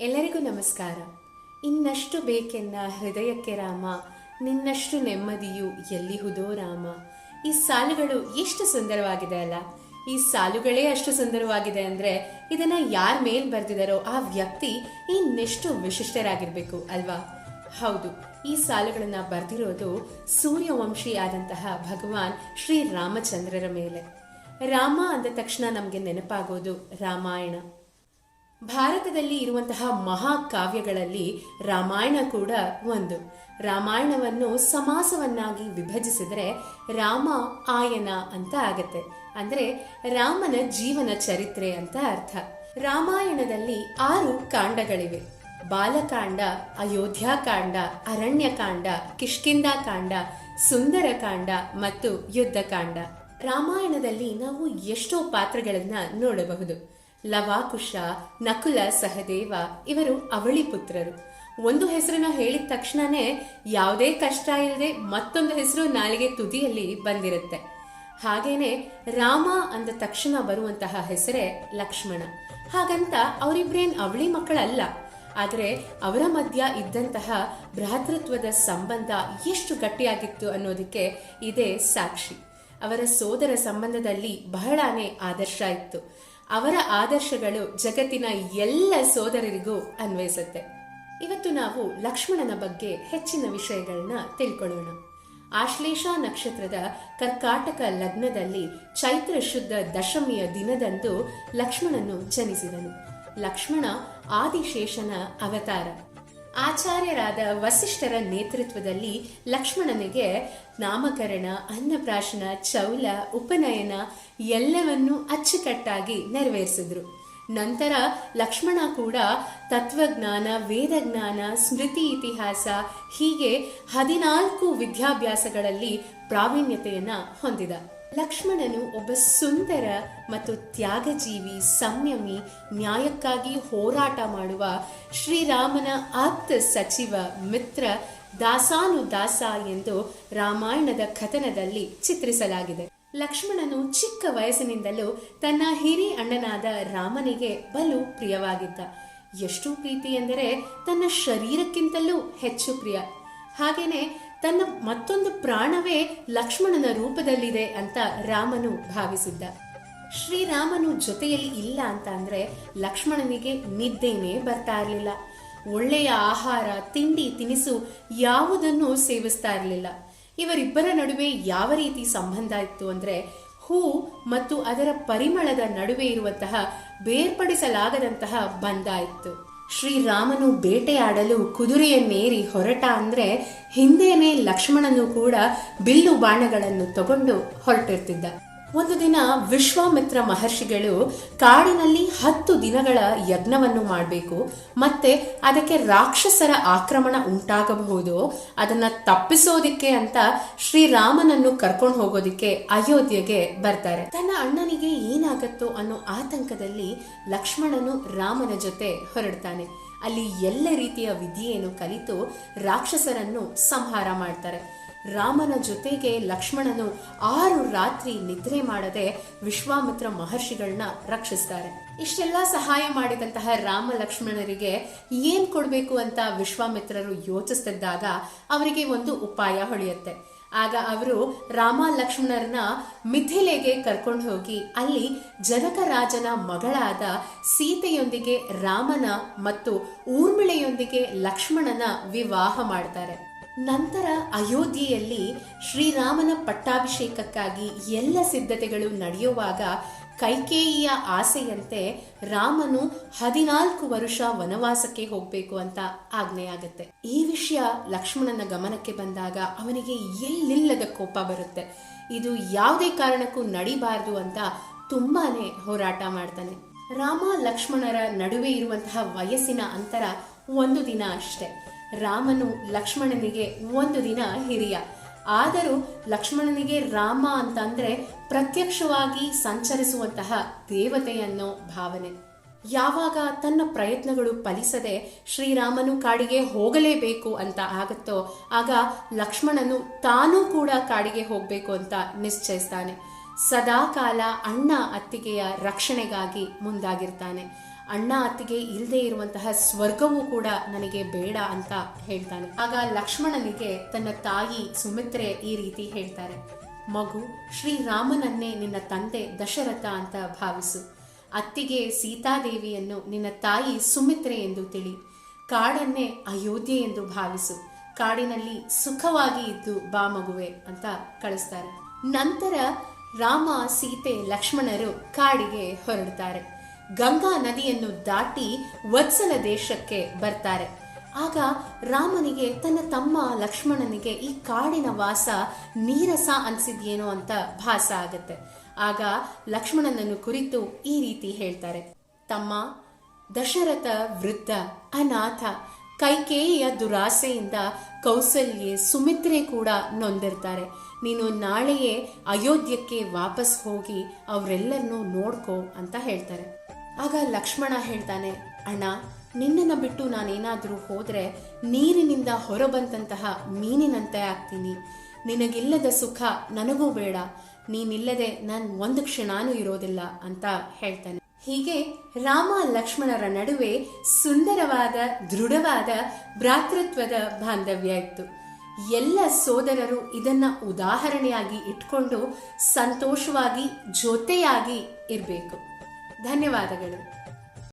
ಎಲ್ಲರಿಗೂ ನಮಸ್ಕಾರ. ಇನ್ನಷ್ಟು ಬೇಕೆನ್ನ ಹೃದಯಕ್ಕೆ ರಾಮ, ನಿನ್ನಷ್ಟು ನೆಮ್ಮದಿಯು ಎಲ್ಲಿಹುದೋ ರಾಮ. ಈ ಸಾಲುಗಳು ಎಷ್ಟು ಸುಂದರವಾಗಿದೆ ಅಲ್ಲ? ಈ ಸಾಲುಗಳೇ ಅಷ್ಟು ಸುಂದರವಾಗಿದೆ ಅಂದ್ರೆ ಇದನ್ನ ಯಾರ ಮೇಲ್ ಬರ್ದಿದಾರೋ ಆ ವ್ಯಕ್ತಿ ಇನ್ನೆಷ್ಟು ವಿಶಿಷ್ಟರಾಗಿರ್ಬೇಕು ಅಲ್ವಾ? ಹೌದು, ಈ ಸಾಲುಗಳನ್ನ ಬರ್ದಿರೋದು ಸೂರ್ಯವಂಶಿ ಆದಂತಹ ಭಗವಾನ್ ಶ್ರೀ ರಾಮಚಂದ್ರರ ಮೇಲೆ. ರಾಮ ಅಂದ ತಕ್ಷಣ ನಮಗೆ ನೆನಪಾಗೋದು ರಾಮಾಯಣ. ಭಾರತದಲ್ಲಿ ಇರುವಂತಹ ಮಹಾಕಾವ್ಯಗಳಲ್ಲಿ ರಾಮಾಯಣ ಕೂಡ ಒಂದು. ರಾಮಾಯಣವನ್ನು ಸಮಾಸವನ್ನಾಗಿ ವಿಭಜಿಸಿದರೆ ರಾಮ ಆಯನ ಅಂತ ಆಗತ್ತೆ. ಅಂದ್ರೆ ರಾಮನ ಜೀವನ ಚರಿತ್ರೆ ಅಂತ ಅರ್ಥ. ರಾಮಾಯಣದಲ್ಲಿ ಆರು ಕಾಂಡಗಳಿವೆ. ಬಾಲಕಾಂಡ, ಅಯೋಧ್ಯಾಕಾಂಡ, ಅರಣ್ಯಕಾಂಡ ಕಿಷ್ಕಿಂದಾಕಾಂಡ ಸುಂದರಕಾಂಡ ಮತ್ತು ಯುದ್ಧಕಾಂಡ. ರಾಮಾಯಣದಲ್ಲಿ ನಾವು ಎಷ್ಟೋ ಪಾತ್ರಗಳನ್ನ ನೋಡಬಹುದು. ಲವಾಕುಶ ನಕುಲ ಸಹದೇವ, ಇವರು ಅವಳಿ ಪುತ್ರರು. ಒಂದು ಹೆಸರನ್ನ ಹೇಳಿದ ತಕ್ಷಣನೇ ಯಾವುದೇ ಕಷ್ಟ ಇಲ್ಲದೆ ಮತ್ತೊಂದು ಹೆಸರು ನಾಲಿಗೆ ತುದಿಯಲ್ಲಿ ಬಂದಿರುತ್ತೆ. ಹಾಗೇನೆ ರಾಮ ಅಂದ ತಕ್ಷಣ ಬರುವಂತಹ ಹೆಸರೇ ಲಕ್ಷ್ಮಣ. ಹಾಗಂತ ಅವರಿಬ್ರೇನ್ ಅವಳಿ ಮಕ್ಕಳಲ್ಲ. ಆದರೆ ಅವರ ಮಧ್ಯ ಇದ್ದಂತಹ ಭ್ರಾತೃತ್ವದ ಸಂಬಂಧ ಎಷ್ಟು ಗಟ್ಟಿಯಾಗಿತ್ತು ಅನ್ನೋದಕ್ಕೆ ಇದೇ ಸಾಕ್ಷಿ. ಅವರ ಸೋದರ ಸಂಬಂಧದಲ್ಲಿ ಬಹಳಾನೇ ಆದರ್ಶ ಇತ್ತು. ಅವರ ಆದರ್ಶಗಳು ಜಗತ್ತಿನ ಎಲ್ಲ ಸೋದರರಿಗೂ ಅನ್ವಯಿಸುತ್ತೆ. ಇವತ್ತು ನಾವು ಲಕ್ಷ್ಮಣನ ಬಗ್ಗೆ ಹೆಚ್ಚಿನ ವಿಷಯಗಳನ್ನ ತಿಳ್ಕೊಳ್ಳೋಣ. ಆಶ್ಲೇಷ ನಕ್ಷತ್ರದ ಕರ್ಕಾಟಕ ಲಗ್ನದಲ್ಲಿ ಚೈತ್ರ ಶುದ್ಧ ದಶಮಿಯ ದಿನದಂದು ಲಕ್ಷ್ಮಣನು ಜನಿಸಿದನು. ಲಕ್ಷ್ಮಣ ಆದಿಶೇಷನ ಅವತಾರ. ಆಚಾರ್ಯರಾದ ವಸಿಷ್ಠರ ನೇತೃತ್ವದಲ್ಲಿ ಲಕ್ಷ್ಮಣನಿಗೆ ನಾಮಕರಣ, ಅನ್ನಪ್ರಾಶನ, ಚೌಲ, ಉಪನಯನ ಎಲ್ಲವನ್ನೂ ಅಚ್ಚುಕಟ್ಟಾಗಿ ನೆರವೇರಿಸಿದ್ರು. ನಂತರ ಲಕ್ಷ್ಮಣ ಕೂಡ ತತ್ವಜ್ಞಾನ, ವೇದಜ್ಞಾನ, ಸ್ಮೃತಿ ಇತಿಹಾಸ, ಹೀಗೆ ಹದಿನಾಲ್ಕು ವಿದ್ಯಾಭ್ಯಾಸಗಳಲ್ಲಿ ಪ್ರಾವೀಣ್ಯತೆಯನ್ನು ಹೊಂದಿದ. ಲಕ್ಷ್ಮಣನು ಒಬ್ಬ ಸುಂದರ ಮತ್ತು ತ್ಯಾಗಜೀವಿ ಸಂಯಮಿ ನ್ಯಾಯಕ್ಕಾಗಿ ಹೋರಾಟ ಮಾಡುವ ಶ್ರೀರಾಮನ ಆಪ್ತ ಸಚಿವ ಮಿತ್ರ ದಾಸಾನು ದಾಸ ಎಂದು ರಾಮಾಯಣದ ಕಥನದಲ್ಲಿ ಚಿತ್ರಿಸಲಾಗಿದೆ. ಲಕ್ಷ್ಮಣನು ಚಿಕ್ಕ ವಯಸ್ಸಿನಿಂದಲೂ ತನ್ನ ಹಿರಿ ಅಣ್ಣನಾದ ರಾಮನಿಗೆ ಬಲು ಪ್ರಿಯವಾಗಿದ್ದ. ಎಷ್ಟು ಪ್ರೀತಿ ಎಂದರೆ ತನ್ನ ಶರೀರಕ್ಕಿಂತಲೂ ಹೆಚ್ಚು ಪ್ರಿಯ. ಹಾಗೇನೆ ತನ್ನ ಮತ್ತೊಂದು ಪ್ರಾಣವೇ ಲಕ್ಷ್ಮಣನ ರೂಪದಲ್ಲಿದೆ ಅಂತ ರಾಮನು ಭಾವಿಸಿದ್ದ. ಶ್ರೀರಾಮನು ಜೊತೆಯಲ್ಲಿ ಇಲ್ಲ ಅಂತ ಅಂದ್ರೆ ಲಕ್ಷ್ಮಣನಿಗೆ ನಿದ್ದೆನೇ ಬರ್ತಾ ಇರಲಿಲ್ಲ. ಒಳ್ಳೆಯ ಆಹಾರ, ತಿಂಡಿ ತಿನಿಸು ಯಾವುದನ್ನು ಸೇವಿಸ್ತಾ ಇರಲಿಲ್ಲ. ಇವರಿಬ್ಬರ ನಡುವೆ ಯಾವ ರೀತಿ ಸಂಬಂಧ ಇತ್ತು ಅಂದ್ರೆ ಹೂ ಮತ್ತು ಅದರ ಪರಿಮಳದ ನಡುವೆ ಇರುವಂತಹ ಬೇರ್ಪಡಿಸಲಾಗದಂತಹ ಬಂಧ ಇತ್ತು. ಶ್ರೀರಾಮನು ಬೇಟೆಯಾಡಲು ಕುದುರೆಯನ್ನೇರಿ ಹೊರಟ ಅಂದ್ರೆ ಹಿಂದೆಯೇ ಲಕ್ಷ್ಮಣನು ಕೂಡ ಬಿಲ್ಲು ಬಾಣಗಳನ್ನು ತಗೊಂಡು ಹೊರಟಿರ್ತಿದ್ದ. ಒಂದು ದಿನ ವಿಶ್ವಾಮಿತ್ರ ಮಹರ್ಷಿಗಳು ಕಾಡಿನಲ್ಲಿ ಹತ್ತು ದಿನಗಳ ಯಜ್ಞವನ್ನು ಮಾಡಬೇಕು. ಮತ್ತೆ ಅದಕ್ಕೆ ರಾಕ್ಷಸರ ಆಕ್ರಮಣ ಉಂಟಾಗಬಹುದು. ಅದನ್ನ ತಪ್ಪಿಸೋದಿಕ್ಕೆ ಅಂತ ಶ್ರೀರಾಮನನ್ನು ಕರ್ಕೊಂಡು ಹೋಗೋದಿಕ್ಕೆ ಅಯೋಧ್ಯೆಗೆ ಬರ್ತಾರೆ. ತನ್ನ ಅಣ್ಣನಿಗೆ ಏನಾಗತ್ತೋ ಅನ್ನೋ ಆತಂಕದಲ್ಲಿ ಲಕ್ಷ್ಮಣನು ರಾಮನ ಜೊತೆ ಹೊರಡ್ತಾನೆ. ಅಲ್ಲಿ ಎಲ್ಲ ರೀತಿಯ ವಿಧಿಯನ್ನು ಕಲಿತು ರಾಕ್ಷಸರನ್ನು ಸಂಹಾರ ಮಾಡ್ತಾರೆ. ರಾಮನ ಜೊತೆಗೆ ಲಕ್ಷ್ಮಣನು ಆರು ರಾತ್ರಿ ನಿದ್ರೆ ಮಾಡದೆ ವಿಶ್ವಾಮಿತ್ರ ಮಹರ್ಷಿಗಳನ್ನ ರಕ್ಷಿಸ್ತಾರೆ. ಇಷ್ಟೆಲ್ಲ ಸಹಾಯ ಮಾಡಿದಂತಹ ರಾಮ ಲಕ್ಷ್ಮಣರಿಗೆ ಏನ್ ಕೊಡಬೇಕು ಅಂತ ವಿಶ್ವಾಮಿತ್ರರು ಯೋಚಿಸ್ತಿದ್ದಾಗ ಅವರಿಗೆ ಒಂದು ಉಪಾಯ ಹೊಳೆಯುತ್ತೆ. ಆಗ ಅವರು ರಾಮ ಲಕ್ಷ್ಮಣರನ್ನ ಮಿಥಿಲೆಗೆ ಕರ್ಕೊಂಡು ಹೋಗಿ ಅಲ್ಲಿ ಜನಕ ರಾಜನ ಮಗಳಾದ ಸೀತೆಯೊಂದಿಗೆ ರಾಮನ ಮತ್ತು ಊರ್ಮಿಳೆಯೊಂದಿಗೆ ಲಕ್ಷ್ಮಣನ ವಿವಾಹ ಮಾಡ್ತಾರೆ. ನಂತರ ಅಯೋಧ್ಯೆಯಲ್ಲಿ ಶ್ರೀರಾಮನ ಪಟ್ಟಾಭಿಷೇಕಕ್ಕಾಗಿ ಎಲ್ಲ ಸಿದ್ಧತೆಗಳು ನಡೆಯುವಾಗ ಕೈಕೇಯಿಯ ಆಸೆಯಂತೆ ರಾಮನು ಹದಿನಾಲ್ಕು ವರುಷ ವನವಾಸಕ್ಕೆ ಹೋಗ್ಬೇಕು ಅಂತ ಆಜ್ಞೆಯಾಗತ್ತೆ. ಈ ವಿಷಯ ಲಕ್ಷ್ಮಣನ ಗಮನಕ್ಕೆ ಬಂದಾಗ ಅವನಿಗೆ ಎಲ್ಲಿಲ್ಲದ ಕೋಪ ಬರುತ್ತೆ. ಇದು ಯಾವುದೇ ಕಾರಣಕ್ಕೂ ನಡಿಬಾರದು ಅಂತ ತುಂಬಾನೇ ಹೋರಾಟ ಮಾಡ್ತಾನೆ. ರಾಮ ಲಕ್ಷ್ಮಣರ ನಡುವೆ ಇರುವಂತಹ ವಯಸ್ಸಿನ ಅಂತರ ಒಂದು ದಿನ ಅಷ್ಟೇ. ರಾಮನು ಲಕ್ಷ್ಮಣನಿಗೆ ಒಂದು ದಿನ ಹಿರಿಯ. ಆದರೂ ಲಕ್ಷ್ಮಣನಿಗೆ ರಾಮ ಅಂತಂದ್ರೆ ಪ್ರತ್ಯಕ್ಷವಾಗಿ ಸಂಚರಿಸುವಂತಹ ದೇವತೆಯನ್ನೋ ಭಾವನೆ. ಯಾವಾಗ ತನ್ನ ಪ್ರಯತ್ನಗಳು ಫಲಿಸದೆ ಶ್ರೀರಾಮನು ಕಾಡಿಗೆ ಹೋಗಲೇಬೇಕು ಅಂತ ಆಗುತ್ತೋ, ಆಗ ಲಕ್ಷ್ಮಣನು ತಾನೂ ಕೂಡ ಕಾಡಿಗೆ ಹೋಗಬೇಕು ಅಂತ ನಿಶ್ಚಯಿಸ್ತಾನೆ. ಸದಾಕಾಲ ಅಣ್ಣ ಅತ್ತಿಗೆಯ ರಕ್ಷಣೆಗಾಗಿ ಮುಂದಾಗಿರ್ತಾನೆ. ಅಣ್ಣ ಅತ್ತಿಗೆ ಇಲ್ಲದೆ ಇರುವಂತಹ ಸ್ವರ್ಗವೂ ಕೂಡ ನನಗೆ ಬೇಡ ಅಂತ ಹೇಳ್ತಾನೆ. ಆಗ ಲಕ್ಷ್ಮಣನಿಗೆ ತನ್ನ ತಾಯಿ ಸುಮಿತ್ರೆ ಈ ರೀತಿ ಹೇಳ್ತಾರೆ. ಮಗು, ಶ್ರೀರಾಮನನ್ನೇ ನಿನ್ನ ತಂದೆ ದಶರಥ ಅಂತ ಭಾವಿಸು. ಅತ್ತಿಗೆ ಸೀತಾದೇವಿಯನ್ನು ನಿನ್ನ ತಾಯಿ ಸುಮಿತ್ರೆ ಎಂದು ತಿಳಿ. ಕಾಡನ್ನೇ ಅಯೋಧ್ಯೆ ಎಂದು ಭಾವಿಸು. ಕಾಡಿನಲ್ಲಿ ಸುಖವಾಗಿ ಇದ್ದು ಬಾ ಮಗುವೆ ಅಂತ ಕಳಿಸ್ತಾರೆ. ನಂತರ ರಾಮ, ಸೀತೆ, ಲಕ್ಷ್ಮಣರು ಕಾಡಿಗೆ ಹೊರಡ್ತಾರೆ. ಗಂಗಾ ನದಿಯನ್ನು ದಾಟಿ ವತ್ಸಲ ದೇಶಕ್ಕೆ ಬರ್ತಾರೆ. ಆಗ ರಾಮನಿಗೆ ತನ್ನ ತಮ್ಮ ಲಕ್ಷ್ಮಣನಿಗೆ ಈ ಕಾಡಿನ ವಾಸ ನೀರಸ ಅನ್ಸಿದ್ಯೇನೋ ಅಂತ ಭಾಸ ಆಗತ್ತೆ. ಆಗ ಲಕ್ಷ್ಮಣನನ್ನು ಕುರಿತು ಈ ರೀತಿ ಹೇಳ್ತಾರೆ. ತಮ್ಮ, ದಶರಥ ವೃದ್ಧ, ಅನಾಥ, ಕೈಕೇಯಿಯ ದುರಾಸೆಯಿಂದ ಕೌಸಲ್ಯೆ ಸುಮಿತ್ರೆ ಕೂಡ ನೊಂದಿರ್ತಾರೆ. ನೀನು ನಾಳೆಯೇ ಅಯೋಧ್ಯಕ್ಕೆ ವಾಪಸ್ ಹೋಗಿ ಅವರೆಲ್ಲರನ್ನೂ ನೋಡ್ಕೋ ಅಂತ ಹೇಳ್ತಾರೆ. ಆಗ ಲಕ್ಷ್ಮಣ ಹೇಳ್ತಾನೆ, ಅಣ್ಣ, ನಿನ್ನನ್ನು ಬಿಟ್ಟು ನಾನೇನಾದರೂ ಹೋದ್ರೆ ನೀರಿನಿಂದ ಹೊರಬಂದಂತಹ ಮೀನಿನಂತೆ ಆಗ್ತೀನಿ. ನಿನಗಿಲ್ಲದ ಸುಖ ನನಗೂ ಬೇಡ. ನೀನಿಲ್ಲದೆ ನಾನು ಒಂದು ಕ್ಷಣನೂ ಇರೋದಿಲ್ಲ, ಅಂತ ಹೇಳ್ತಾನೆ. ಹೀಗೆ ರಾಮ ಲಕ್ಷ್ಮಣರ ನಡುವೆ ಸುಂದರವಾದ, ದೃಢವಾದ ಭ್ರಾತೃತ್ವದ ಬಾಂಧವ್ಯ ಇತ್ತು. ಎಲ್ಲ ಸೋದರರು ಇದನ್ನ ಉದಾಹರಣೆಯಾಗಿ ಇಟ್ಕೊಂಡು ಸಂತೋಷವಾಗಿ ಜೊತೆಯಾಗಿ ಇರಬೇಕು. ಧನ್ಯವಾದಗಳು.